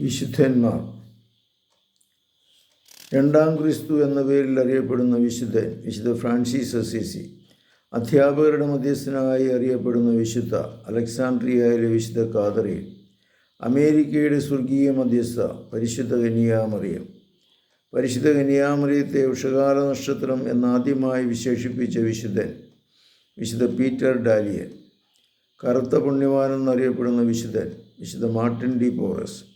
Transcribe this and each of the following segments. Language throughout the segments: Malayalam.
വിശുദ്ധന്മാർ. രണ്ടാം ക്രിസ്തു എന്ന പേരിൽ അറിയപ്പെടുന്ന വിശുദ്ധൻ വിശുദ്ധ ഫ്രാൻസിസ് അസീസി. അധ്യാപകരുടെ മധ്യസ്ഥനായി അറിയപ്പെടുന്ന വിശുദ്ധ അലക്സാണ്ട്രിയയിലെ വിശുദ്ധ കാതറിയൻ അമേരിക്കയുടെ സ്വർഗീയ മധ്യസ്ഥ പരിശുദ്ധ കന്യാമറിയം. പരിശുദ്ധ കന്യാമറിയത്തെ ഉഷകാല നക്ഷത്രം എന്നാദ്യമായി വിശേഷിപ്പിച്ച വിശുദ്ധൻ വിശുദ്ധ പീറ്റർ ഡാലിയൻ. കറുത്ത പുണ്യവാനെന്നറിയപ്പെടുന്ന വിശുദ്ധൻ വിശുദ്ധ മാർട്ടിൻ ഡി പോറസ്.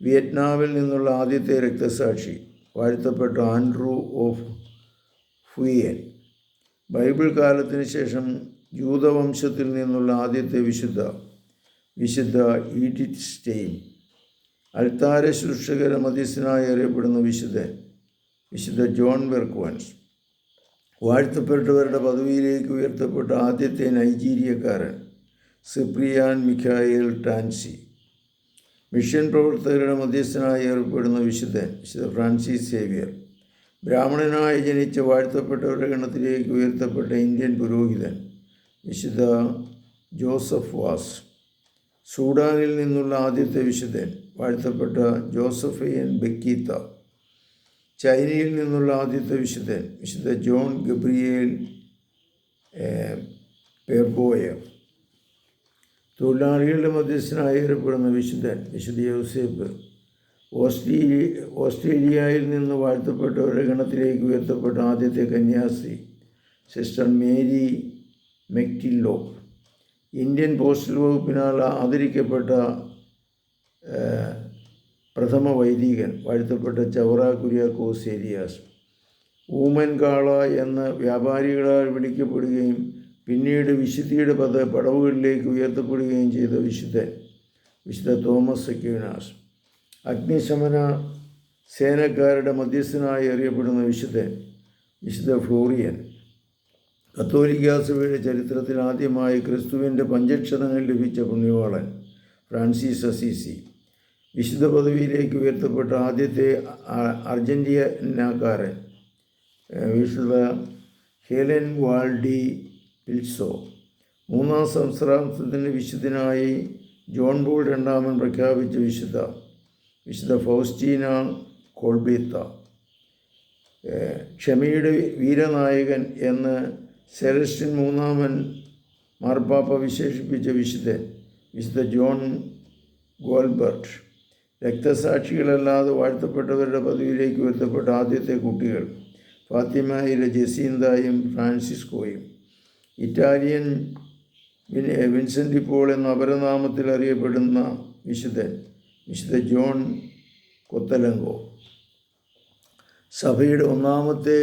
വിയറ്റ്നാമിൽ നിന്നുള്ള ആദ്യത്തെ രക്തസാക്ഷി വാഴ്ത്തപ്പെട്ട ആൻഡ്രൂ ഓഫ് ഹുയൻ ബൈബിൾ കാലത്തിന് ശേഷം ജൂതവംശത്തിൽ നിന്നുള്ള ആദ്യത്തെ വിശുദ്ധ വിശുദ്ധ ഈഡിറ്റ് സ്റ്റെയിൻ. അൽത്താര ശുശ്രൂഷകര മധ്യസ്ഥനായി അറിയപ്പെടുന്ന വിശുദ്ധൻ വിശുദ്ധ ജോൺ ബെർക്വൻസ് വാഴ്ത്തപ്പെട്ടവരുടെ പദവിയിലേക്ക് ഉയർത്തപ്പെട്ട ആദ്യത്തെ നൈജീരിയക്കാരൻ സിപ്രിയാൻ മിഖായേൽ ടാൻസി. മിഷൻ പ്രവർത്തകരുടെ മധ്യസ്ഥനായി ഏർപ്പെടുന്ന വിശുദ്ധൻ വിശുദ്ധ ഫ്രാൻസിസ് സേവിയർ. ബ്രാഹ്മണനായി ജനിച്ച വാഴ്ത്തപ്പെട്ടവരുടെ ഗണത്തിലേക്ക് ഉയർത്തപ്പെട്ട ഇന്ത്യൻ പുരോഹിതൻ വിശുദ്ധ ജോസഫ് വാസ്. സൂഡാനിൽ നിന്നുള്ള ആദ്യത്തെ വിശുദ്ധൻ വാഴ്ത്തപ്പെട്ട ജോസഫിയൻ ബക്കീത്ത. ചൈനയിൽ നിന്നുള്ള ആദ്യത്തെ വിശുദ്ധൻ വിശുദ്ധ ജോൺ ഗബ്രിയേൽ പെർബോയർ തൊഴിലാളികളുടെ മധ്യസ്ഥനായി അറിയപ്പെടുന്ന വിശുദ്ധൻ വിശുദ്ധ യോസേപ്പ് ഓസ്ട്രേലിയ ഓസ്ട്രേലിയയിൽ നിന്ന് വാഴ്ത്തപ്പെട്ടവരുടെ ഗണത്തിലേക്ക് ഉയർത്തപ്പെട്ട ആദ്യത്തെ കന്യാസ്ത്രീ സിസ്റ്റർ മേരി മെക്റ്റില്ലോ ഇന്ത്യൻ പോസ്റ്റൽ വകുപ്പിനാൽ ആദരിക്കപ്പെട്ട പ്രഥമ വൈദികൻ വാഴ്ത്തപ്പെട്ട ചവറ കുര്യാക്കോസ് ഏരിയാസ് ഊമൻ കാള എന്ന് വ്യാപാരികളാൽ വിളിക്കപ്പെടുകയും പിന്നീട് വിശുദ്ധിയുടെ പദ പടവുകളിലേക്ക് ഉയർത്തപ്പെടുകയും ചെയ്ത വിശുദ്ധൻ വിശുദ്ധ തോമസ് അക്യൂനാസ് അഗ്നിശമന സേനക്കാരുടെ മധ്യസ്ഥനായി അറിയപ്പെടുന്ന വിശുദ്ധൻ വിശുദ്ധ ഫ്ലോറിയൻ. കത്തോലിക്ക സഭയുടെ ചരിത്രത്തിൽ ആദ്യമായി ക്രിസ്തുവിന്റെ പഞ്ചക്ഷതങ്ങൾ ലഭിച്ച പുണ്യവാളൻ ഫ്രാൻസിസ് അസീസി. വിശുദ്ധ പദവിയിലേക്ക് ഉയർത്തപ്പെട്ട ആദ്യത്തെ അർജന്റീനക്കാരൻ വിശുദ്ധ ഹെലൻ വാൾഡി പിൽസോ മൂന്നാം സംസ്ഥാനത്തിന്റെ വിശുദ്ധനായി ജോൺ ബോൾ രണ്ടാമൻ പ്രഖ്യാപിച്ച വിശുദ്ധ വിശുദ്ധ ഫൗസ്റ്റീന കോൾബീത്ത. ക്ഷമയുടെ വീരനായകൻ എന്ന് സെലസ്റ്റിൻ മൂന്നാമൻ മാർപ്പാപ്പ വിശേഷിപ്പിച്ച വിശുദ്ധൻ വിശുദ്ധ ജോൺ ഗോൾബർട്ട് രക്തസാക്ഷികളല്ലാതെ വാഴ്ത്തപ്പെട്ടവരുടെ പദവിയിലേക്ക് ഉയർത്തപ്പെട്ട ആദ്യത്തെ കുട്ടികൾ ഫാത്തിമയിലെ ജസീന്തായും ഫ്രാൻസിസ്കോയും. ഇറ്റാലിയൻ വിൻസെന്റ് പോൾ എന്ന അപരനാമത്തിൽ അറിയപ്പെടുന്ന വിശുദ്ധൻ വിശുദ്ധ ജോൺ കൊത്തലങ്കോ. സഭയുടെ ഒന്നാമത്തെ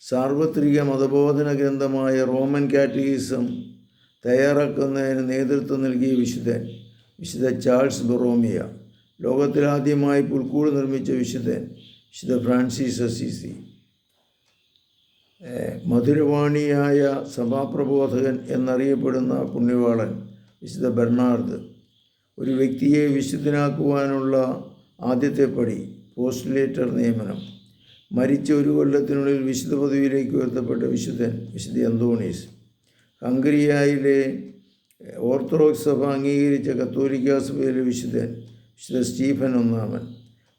സാർവത്രിക മതബോധന ഗ്രന്ഥമായ റോമൻ കാറ്റഗിസം തയ്യാറാക്കുന്നതിന് നേതൃത്വം നൽകിയ വിശുദ്ധൻ വിശുദ്ധ ചാൾസ് ബൊറോമിയ. ലോകത്തിലാദ്യമായി പുൽക്കൂട് നിർമ്മിച്ച വിശുദ്ധൻ വിശുദ്ധ ഫ്രാൻസിസ് അസീസി. മധുരവാണിയായ സഭാപ്രബോധകൻ എന്നറിയപ്പെടുന്ന പുണ്യവാളൻ വിശുദ്ധ ബെർണാർഡ് ഒരു വ്യക്തിയെ വിശുദ്ധനാക്കുവാനുള്ള ആദ്യത്തെ പടി പോസ്റ്റുലേറ്റർ നിയമനം. മരിച്ച ഒരു കൊല്ലത്തിനുള്ളിൽ വിശുദ്ധ പദവിയിലേക്ക് ഉയർത്തപ്പെട്ട വിശുദ്ധൻ വിശുദ്ധ അന്തോണീസ് ഹംഗറിയായിലെ ഓർത്തഡോക്സ് സഭ അംഗീകരിച്ച കത്തോലിക്ക സഭയിലെ വിശുദ്ധൻ വിശുദ്ധ സ്റ്റീഫൻ ഒന്നാമൻ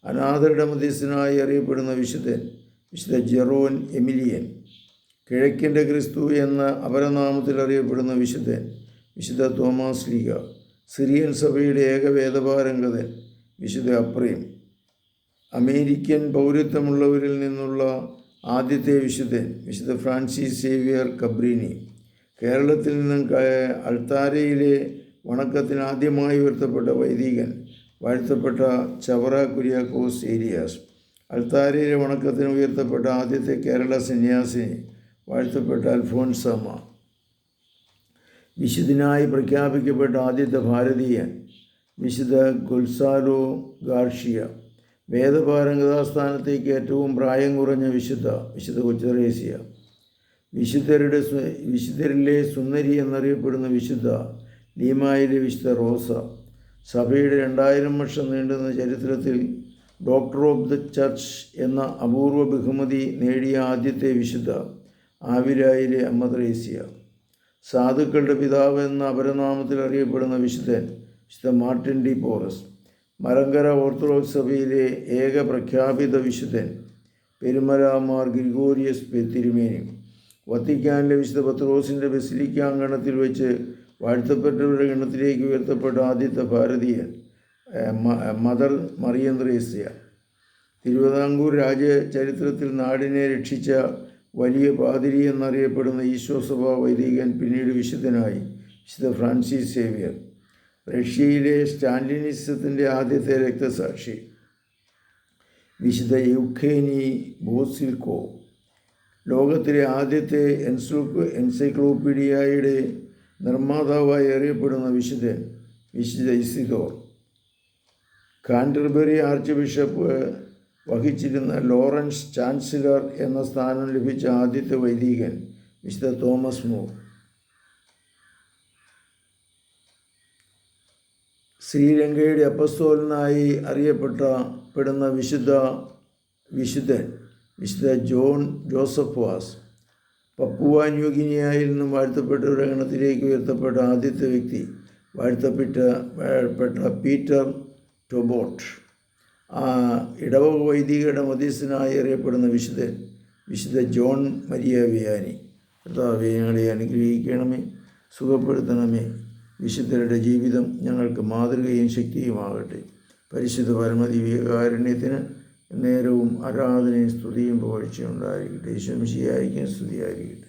അനാഥരുടെ മധ്യസ്ഥനായി അറിയപ്പെടുന്ന വിശുദ്ധൻ വിശുദ്ധ ജെറോൻ എമിലിയൻ. കിഴക്കിന്റെ ക്രിസ്തു എന്ന അപരനാമത്തിൽ അറിയപ്പെടുന്ന വിശുദ്ധൻ വിശുദ്ധ തോമാസ് ലീഗ സിറിയൻ സഭയുടെ ഏകവേദപാരംഗതൻ വിശുദ്ധ അപ്രീം. അമേരിക്കൻ പൗരത്വമുള്ളവരിൽ നിന്നുള്ള ആദ്യത്തെ വിശുദ്ധൻ വിശുദ്ധ ഫ്രാൻസിസ് സേവിയർ കബ്രീനി. കേരളത്തിൽ നിന്നും അൾത്താരയിലെ വണക്കത്തിന് ആദ്യമായി ഉയർത്തപ്പെട്ട വൈദികൻ വാഴ്ത്തപ്പെട്ട ചവറ കുര്യാക്കോസ് ഏരിയാസ്. അൾത്താരയിലെ വണക്കത്തിന് ഉയർത്തപ്പെട്ട ആദ്യത്തെ കേരള സന്യാസിനി വാഴ്ത്തപ്പെട്ട അൽഫോൻസമ്മ വിശുദ്ധനായി പ്രഖ്യാപിക്കപ്പെട്ട ആദ്യത്തെ ഭാരതീയൻ വിശുദ്ധ ഗുൽസാരോ ഗാർഷിയ വേദപാരംഗതാസ്ഥാനത്തേക്ക് ഏറ്റവും പ്രായം കുറഞ്ഞ വിശുദ്ധ വിശുദ്ധ കൊച്ചുറേസ്യ. വിശുദ്ധരുടെ വിശുദ്ധരിലെ സുന്ദരി എന്നറിയപ്പെടുന്ന വിശുദ്ധ ലീമായിലെ വിശുദ്ധ റോസ. സഭയുടെ രണ്ടായിരം വർഷം നീണ്ടുന്ന ചരിത്രത്തിൽ ഡോക്ടർ ഓഫ് ദ ചർച്ച് എന്ന അപൂർവ ബഹുമതി നേടിയ ആദ്യത്തെ വിശുദ്ധ. ആവിരായിലെ അമ്മ ത്രേസ്യ സാധുക്കളുടെ പിതാവ് എന്ന അപരനാമത്തിൽ അറിയപ്പെടുന്ന വിശുദ്ധൻ വിശുദ്ധ Martin de Porres. Malankara Orthodox സഭയിലെ ഏക പ്രഖ്യാപിത വിശുദ്ധൻ പെരുമരാമാർ മാർ ഗ്രിഗോറിയസ് തിരുമേനി. വത്തിക്കാനിലെ വിശുദ്ധ പത്രോസിന്റെ ബസിലിക്കാങ്കണത്തിൽ വെച്ച് വാഴ്ത്തപ്പെട്ടവരുടെ ഗണത്തിലേക്ക് ഉയർത്തപ്പെട്ട ആദ്യത്തെ ഭാരതീയൻ മദർ മറിയം തിരുവിതാംകൂർ രാജ്യ ചരിത്രത്തിൽ നാടിനെ രക്ഷിച്ച വലിയ പാതിരി എന്നറിയപ്പെടുന്ന ഈശോസഭ വൈദികൻ പിന്നീട് വിശുദ്ധനായി വിശുദ്ധ ഫ്രാൻസിസ് സേവിയർ. റഷ്യയിലെ സ്റ്റാലിനിസത്തിന്റെ ആദ്യത്തെ രക്തസാക്ഷി. വിശുദ്ധ യുഖേനി ബോസിൽക്കോ. ലോകത്തിലെ ആദ്യത്തെ എൻസോ എൻസൈക്ലോപീഡിയയുടെ നിർമ്മാതാവായി അറിയപ്പെടുന്ന വിശുദ്ധൻ വിശുദ്ധ ഇസിദോർ. കാൻഡർബറി ആർച്ച് ബിഷപ്പ് വഹിച്ചിരുന്ന ലോറൻസ് ചാൻസലർ എന്ന സ്ഥാനം ലഭിച്ച ആദ്യത്തെ വൈദികൻ മിസ്റ്റർ തോമസ് മൂർ. ശ്രീലങ്കയുടെ അപ്പസ്തോലനായി അറിയപ്പെട്ട പെടുന്ന വിശുദ്ധ വിശുദ്ധൻ വിശുദ്ധ ജോൺ ജോസഫ് വാസ് പപ്പുവ ന്യൂഗിനിയയിൽ നിന്നും വാഴ്ത്തപ്പെട്ടവരുടെ ഗണത്തിലേക്ക് ഉയർത്തപ്പെട്ട ആദ്യത്തെ വ്യക്തി വാഴ്ത്തപ്പെട്ട പെട്ട പീറ്റർ ടൊബോട്ട്. ആ ഇടവക വൈദികയുടെ മധ്യസ്ഥനായി അറിയപ്പെടുന്ന വിശുദ്ധൻ വിശുദ്ധ ജോൺ മരിയ വിയാനി കർത്താവെ ഞങ്ങളെ അനുഗ്രഹിക്കണമേ സുഖപ്പെടുത്തണമേ. വിശുദ്ധരുടെ ജീവിതം ഞങ്ങൾക്ക് മാതൃകയും ശക്തിയുമാകട്ടെ. പരിശുദ്ധ പരമദിവ്യകാരുണ്യത്തിന് നേരവും ആരാധനയും സ്തുതിയും പുകഴ്ചയും ഉണ്ടായിരിക്കട്ടെ. ഈശ്വംശിയായിരിക്കും സ്തുതിയായിരിക്കട്ടെ.